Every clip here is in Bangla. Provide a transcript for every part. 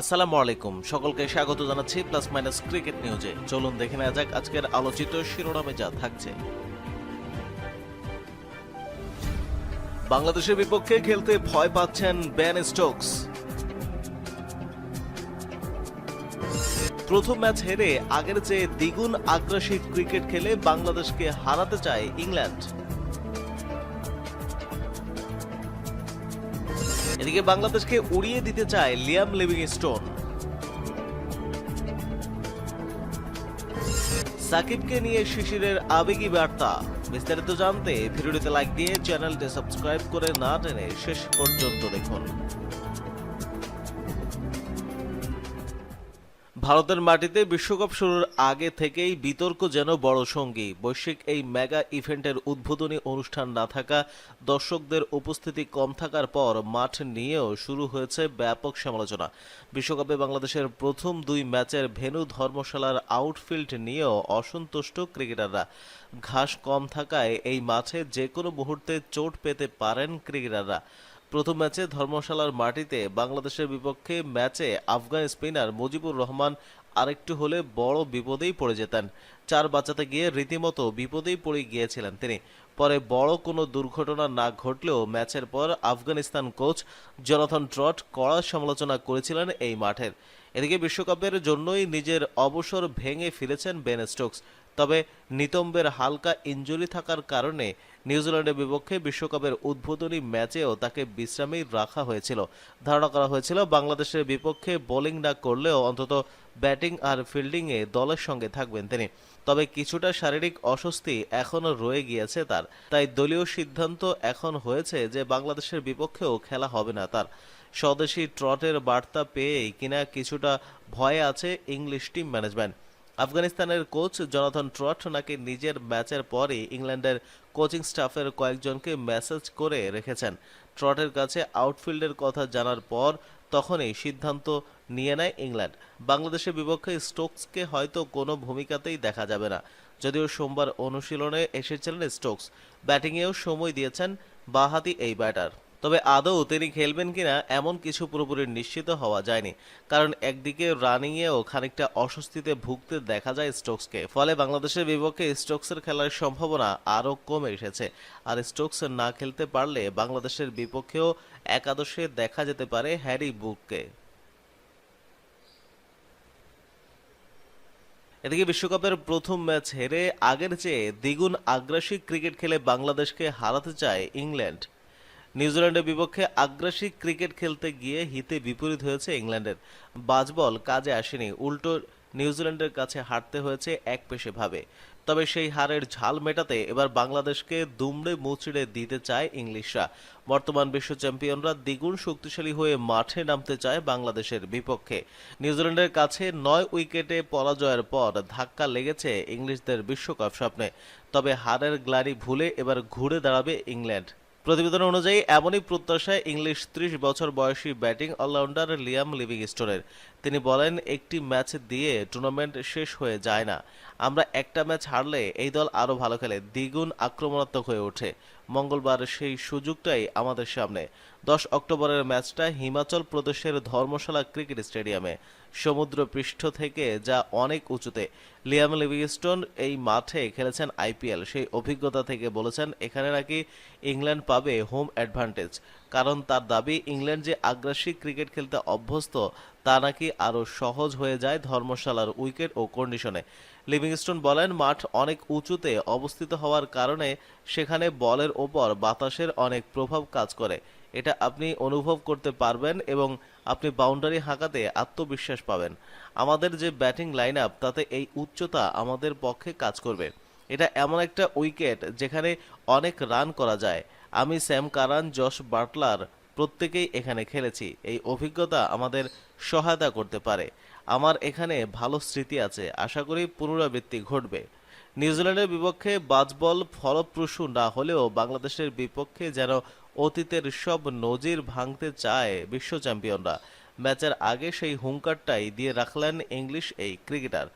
আসসালামু আলাইকুম। সকলকে স্বাগত জানাচ্ছি প্লাস মাইনাস ক্রিকেট নিউজে। চলুন দেখে নেওয়া যাক আজকের আলোচিত শিরোনামে যা থাকছে। বাংলাদেশের বিপক্ষে খেলতে ভয় পাচ্ছেন বেন স্টোকস। প্রথম ম্যাচ হেরে আগের চেয়ে দ্বিগুণ আগ্রাসী ক্রিকেট খেলে বাংলাদেশকে হারাতে চায় ইংল্যান্ড। এদিকে বাংলাদেশকে উড়িয়ে দিতে চায় লিয়াম লিভিং স্টোন সাকিবকে নিয়ে শিশিরের আবেগী বার্তা। বিস্তারিত জানতে ভিডিওটিতে লাইক দিয়ে চ্যানেলটি সাবস্ক্রাইব করে না টেনে শেষ পর্যন্ত দেখুন। ভারতের মাটিতে বিশ্বকাপ শুরুর আগে থেকেই বিতর্ক যেন বড় সঙ্গী। বৈশ্বিক এই মেগা ইভেন্টের উদ্বোধনী অনুষ্ঠান না থাকা দর্শকদের উপস্থিতি কম থাকার পর মাঠ নিয়েও শুরু হয়েছে ব্যাপক সমালোচনা। বিশ্বকাপে বাংলাদেশের প্রথম দুই ম্যাচের ভেন্যু ধর্মশালার আউটফিল্ড নিয়েও অসন্তুষ্ট ক্রিকেটাররা। ঘাস কম থাকায় এই মাঠে যে কোনো মুহূর্তে চোট পেতে পারেন ক্রিকেটাররা। প্রথম ম্যাচে ধর্মশালার মাটিতে বাংলাদেশের বিপক্ষে ম্যাচে আফগান স্পিনার মুজিবুর রহমান আরেকটু হলে বড় বিপদেই পড়ে যেতেন। চার বাঁচাতে গিয়ে রীতিমতো বিপদেই পড়ে গিয়েছিলেন তিনি। পরে বড় কোনো দুর্ঘটনা না ঘটলেও ম্যাচের পর আফগানিস্তান কোচ জনাথন ট্রট কড়া সমালোচনা করেছিলেন এই মাঠের। এদিকে বিশ্বকাপের জন্যই নিজের অবসর ভেঙে ফিরেছেন বেন স্টোকস। তবে নিতম্বের হালকা ইনজুরি থাকার কারণে নিউজিল্যান্ডের বিপক্ষে বিশ্বকাপের উদ্বোধনী ম্যাচেও তাকে বিশ্রামেই রাখা হয়েছিল। ধারণা করা হয়েছিল, বাংলাদেশের বিপক্ষে বোলিং না করলেও অন্তত ব্যাটিং আর ফিল্ডিংয়ে দলের সঙ্গে থাকবেন তিনি। তবে কিছুটা শারীরিক অস্বস্তি এখনও রয়ে গিয়েছে তার। তাই দলীয় সিদ্ধান্ত এখন হয়েছে যে বাংলাদেশের বিপক্ষেও খেলা হবে না তার। স্বদেশি ট্রটের বার্তা পেয়েই কিনা কিছুটা ভয়ে আছে ইংলিশ টিম ম্যানেজমেন্ট। আফগানিস্তানের কোচ জনাথন ট্রট নাকি নিজের ম্যাচের পরই ইংল্যান্ডের কোচিং স্টাফের কয়েকজনকে মেসেজ করে রেখেছেন। ট্রটের কাছে আউটফিল্ডের কথা জানার পর তখনই সিদ্ধান্ত নিয়ে নেয় ইংল্যান্ড। বাংলাদেশের বিপক্ষে স্টোকসকে হয়তো কোনো ভূমিকাতেই দেখা যাবে না। যদিও সোমবার অনুশীলনে এসেছিলেন স্টোকস। ব্যাটিংয়েও সময় দিয়েছেন বাহাতি এই ব্যাটার। তবে আদৌ তিনি খেলবেন কিনা এমন কিছু পুরোপুরি নিশ্চিত হওয়া যায়নি। কারণ একদিকে রানিংয়েও খানিকটা অস্বস্তিতে ভুগতে দেখা যায় স্টোকসকে। ফলে বাংলাদেশের বিপক্ষে স্টোকসের খেলার সম্ভাবনা আরও কমে এসেছে। আর স্টোকস না খেলতে পারলে বাংলাদেশের বিপক্ষেও একাদশে দেখা যেতে পারে হ্যারি বুককে। এদিকে বিশ্বকাপের প্রথম ম্যাচ হেরে আগের চেয়ে দ্বিগুণ আগ্রাসী ক্রিকেট খেলে বাংলাদেশকে হারাতে চায় ইংল্যান্ড। নিউজিল্যান্ডের বিপক্ষে আগ্রাসী ক্রিকেট খেলতে গিয়ে হিতে বিপরীত হয়েছে ইংল্যান্ডের। বাজবল কাজে আসেনি, উল্টো নিউজিল্যান্ডের কাছে হারতে হয়েছে এক পেশে ভাবে। তবে সেই হারের ঝাল মেটাতে এবার বাংলাদেশকে দুমড়ে মুচড়ে দিতে চায় ইংলিশরা। বর্তমান বিশ্ব চ্যাম্পিয়নরা দ্বিগুণ শক্তিশালী হয়ে মাঠে নামতে চায় বাংলাদেশের বিপক্ষে। নিউজিল্যান্ডের কাছে নয় উইকেটে পরাজয়ের পর ধাক্কা লেগেছে ইংলিশদের বিশ্বকাপ স্বপ্নে। তবে হারের গ্লানি ভুলে এবার ঘুরে দাঁড়াবে ইংল্যান্ড। প্রতিবেদন অনুযায়ী এমনই প্রত্যাশা ইংলিশ ত্রিশ বছর বয়সী ব্যাটিং অলরাউন্ডার লিয়াম লিভিংস্টোনের। তিনি বলেন, একটি ম্যাচ দিয়ে টুর্নামেন্ট শেষ হয়ে যায় না। আমরা একটা ম্যাচ হারলে এই দল আরও ভালো খেলে। দ্বিগুণ আক্রমণাত্মক হয়ে ওঠে। মঙ্গলবার সেই সুযোগটাই আমাদের সামনে। দশ অক্টোবরের ম্যাচটা হিমাচল প্রদেশের ধর্মশালা ক্রিকেট স্টেডিয়ামে। সমুদ্র পৃষ্ঠ থেকে যা অনেক উঁচুতে। লিয়াম লিভিংস্টোন এই মাঠে খেলেছেন আইপিএল। সেই অভিজ্ঞতা থেকে বলেছেন, এখানে নাকি ইংল্যান্ড পাবে হোম অ্যাডভান্টেজ। কারণ তার দাবি, ইংল্যান্ড যে আগ্রাসী ক্রিকেট খেলতে অভ্যস্ত তা নাকি আরও সহজ হয়ে যায় ধর্মশালার উইকেট ও কন্ডিশনে লিভিংস্টোন বলেন, মাঠ অনেক উঁচুতে অবস্থিত হওয়ার কারণে সেখানে বলের ওপর বাতাসের অনেক প্রভাব কাজ করে। এটা আপনি অনুভব করতে পারবেন এবং আপনি বাউন্ডারি হাঁকাতে আত্মবিশ্বাস পাবেন। আমাদের যে ব্যাটিং লাইন আপ তাতে এই উচ্চতা আমাদের পক্ষে কাজ করবে। এটা এমন একটা উইকেট যেখানে অনেক রান করা যায়। আমি স্যাম কারান, জশ বাটলার প্রত্যেকেই এখানে খেলেছি। এই অভিজ্ঞতা আমাদের সহায়তা করতে পারে। আমার এখানে ভালো স্মৃতি আছে। আশা করি পুনরাবৃত্তি ঘটবে। নিউজিল্যান্ডের বিপক্ষে বাজবল ফলপ্রসূ না হলেও বাংলাদেশের বিপক্ষে যেন অতীতের সব নজির ভাঙতে চায় বিশ্ব চ্যাম্পিয়নরা। ম্যাচের আগে সেই হুঙ্কারটাই দিয়ে রাখলেন ইংলিশ এই ক্রিকেটার।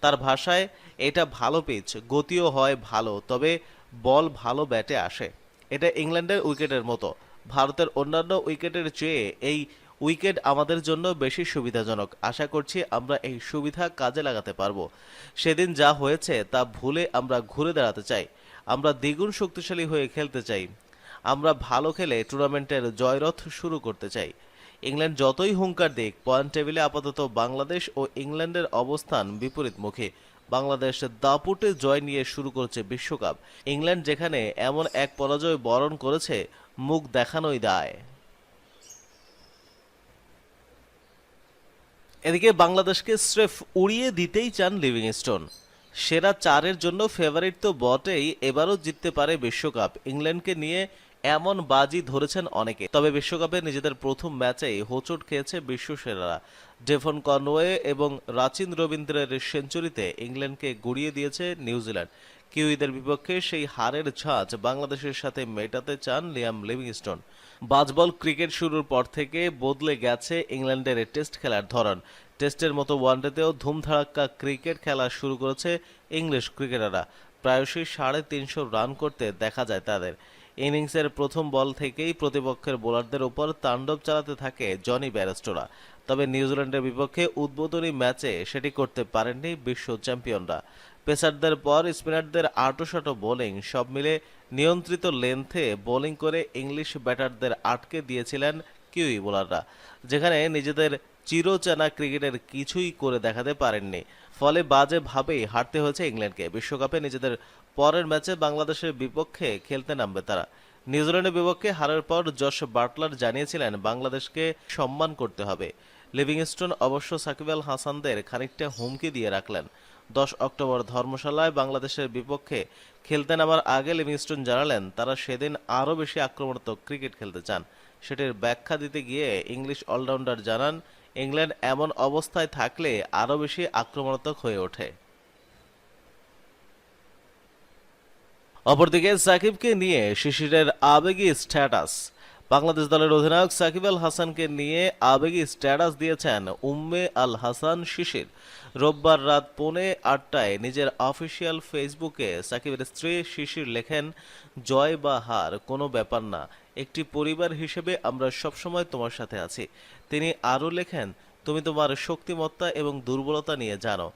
তার ভাষায়, এটা ভালো পিচ গতিও হয় ভালো, তবে বল ভালো ব্যাটে আসে। এটা ইংল্যান্ডের উইকেটের মতো। ভারতের অন্যান্য উইকেটের চেয়ে এই উইকেট আমাদের জন্য বেশি সুবিধাজনক। আশা করছি আমরা এই সুবিধা কাজে লাগাতে পারব। সেদিন যা হয়েছে তা ভুলে আমরা ঘুরে দাঁড়াতে চাই। আমরা দ্বিগুণ শক্তিশালী হয়ে খেলতে চাই। আমরা ভালো খেলে টুর্নামেন্টের জয়রথ শুরু করতে চাই। ইংল্যান্ড যতই হুঙ্কার দিক, পয়েন্ট টেবিলে আপাতত বাংলাদেশ ও ইংল্যান্ডের অবস্থান বিপরীতমুখী। বাংলাদেশ দাপুটে জয় নিয়ে শুরু করছে বিশ্বকাপ। ইংল্যান্ড যেখানে এমন এক পরাজয় বরণ করেছে, মুখ দেখানোই দায়। এদিকে বাংলাদেশকে স্রেফ উড়িয়ে দিতেই চান লিভিংস্টোন। সেরা চারের জন্য ফেভারিট তো বটেই, এবারও জিততে পারে বিশ্বকাপ। ইংল্যান্ডকে নিয়ে এমন বাজি ধরেছেন অনেকে। তবে বিশ্বকাপে নিজেদের প্রথম ম্যাচেই হোঁচট খেয়েছে বিশ্বসেরারা ডেভন কনওয়ে এবং রাচিন রবীন্দ্রের সেঞ্চুরিতে ইংল্যান্ডকে গড়িয়ে দিয়েছে নিউজিল্যান্ড। কিউইদের বিপক্ষে সেই হারের ঝাঁজ বাংলাদেশের সাথে মেটাতে চান লিয়াম লিভিংস্টোন। বাজবল ক্রিকেট শুরুর পর থেকে বদলে গেছে ইংল্যান্ডের টেস্ট খেলার ধরন। টেস্টের মতো ওয়ানডেতেও ধুমধাড়াক্কা ক্রিকেট খেলা শুরু করেছে ইংলিশ ক্রিকেটাররা। প্রায়শই সাড়ে তিনশো রান করতে দেখা যায় তাদের। ইনিংসের প্রথম বল থেকেই প্রতিপক্ষের বোলারদের উপর তাণ্ডব চালাতে থাকে জনি ব্যারেস্টোরা। তবে নিউজিল্যান্ডের বিপক্ষে উদ্বোধনী ম্যাচে সেটি করতে পারেননি বিশ্ব চ্যাম্পিয়নরা। পেসারদের পর স্পিনারদের আটোসাটো বোলিং সব মিলে নিয়ন্ত্রিত লেন্থে বোলিং করে ইংলিশ ব্যাটারদের আটকে দিয়েছিলেন কিউই বোলাররা, যেখানে নিজেদের চিরচেনা ক্রিকেটের কিছুই করে দেখাতে পারেননি। ফলে বাজে ভাবেই হারতে হয়েছে ইংল্যান্ডকে। বিশ্বকাপে নিজেদের পরের ম্যাচে বাংলাদেশের বিপক্ষে খেলতে নামবে তারা। নিউজিল্যান্ডের বিপক্ষে হারের পর যশ বাটলার জানিয়েছিলেন, বাংলাদেশকে সম্মান করতে হবে। লিভিংস্টোন অবশ্য সাকিব আল হাসানদের খানিকটা হুমকি দিয়ে রাখলেন। দশ অক্টোবর ধর্মশালায় বাংলাদেশের বিপক্ষে খেলতে নামার আগে লিভিংস্টোন জানালেন, তারা সেদিন আরও বেশি আক্রমণাত্মক ক্রিকেট খেলতে চান। সেটির ব্যাখ্যা দিতে গিয়ে ইংলিশ অলরাউন্ডার জানান ইংল্যান্ড এমন অবস্থায় থাকলে আরও বেশি আক্রমণাত্মক হয়ে ওঠে। অপরদিকে সাকিবকে নিয়ে শিশিরের আবেগী স্ট্যাটাস। বাংলাদেশ দলের অধিনায়ক সাকিব আল হাসানকে নিয়ে আবেগী স্ট্যাটাস দিয়েছেন উম্মে আল হাসান শিশির। রোববার রাত পৌনে আটটায় নিজের অফিসিয়াল ফেসবুকে সাকিবের স্ত্রী শিশির লেখেন, জয় বা হার, কোনো ব্যাপার না। একটি পরিবার হিসেবে আমরা সবসময় তোমার সাথে আছি। তিনি আরও লেখেন, তুমি তোমার শক্তিমত্তা এবং দুর্বলতা নিয়ে জানো।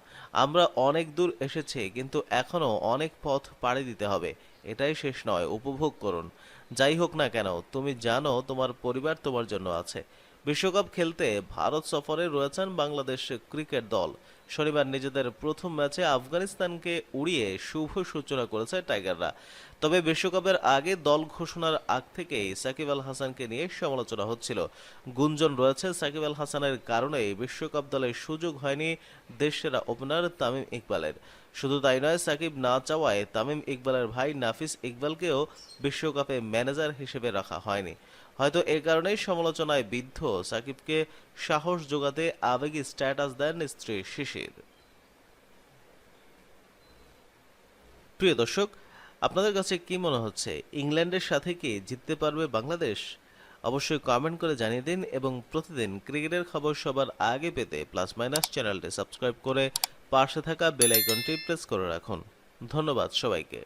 আমরা অনেক দূর এসেছি, কিন্তু এখনও অনেক পথ পাড়ি দিতে হবে। এটাই শেষ নয়, উপভোগ করুন। যাই হোক না কেন তুমি জানো তোমার পরিবার তোমার জন্য আছে। বিশ্বকাপ খেলতে ভারত সফরে রয়েছেন বাংলাদেশ ক্রিকেট দল। শনিবার নিজেদের প্রথম ম্যাচে আফগানিস্তানকে উড়িয়ে শুভ সূচনা করেছে টাইগাররা। তবে বিশ্বকাপের আগে দল ঘোষণার আগ থেকেই সাকিব আল হাসানকে নিয়ে সমালোচনা হচ্ছিল। গুঞ্জন রয়েছে সাকিব আল হাসানের কারণেই বিশ্বকাপ দলের সুযোগ হয়নি দেশসেরা ওপেনার তামিম ইকবালের। শুধু তাই নয়, সাকিব না চাওয়ায় তামিম ইকবালের ভাই নাফিস ইকবালকেও বিশ্বকাপে ম্যানেজার হিসেবে রাখা হয়নি। হয়তো এ কারণেই সমালোচনায় বিদ্ধ সাকিবকে সাহস যোগাতে আবেগী স্ট্যাটাস দেন স্ত্রী শিশির। প্রিয় দর্শক, আপনাদের কাছে কি মনে হচ্ছে? ইংল্যান্ডের সাথে কি জিততে পারবে বাংলাদেশ? অবশ্যই কমেন্ট করে জানিয়ে দিন এবং প্রতিদিন ক্রিকেটের খবর সবার আগে পেতে প্লাস মাইনাস চ্যানেলটি সাবস্ক্রাইব করে পাশে থাকা বেল আইকনটি প্রেস করে রাখুন। ধন্যবাদ সবাইকে।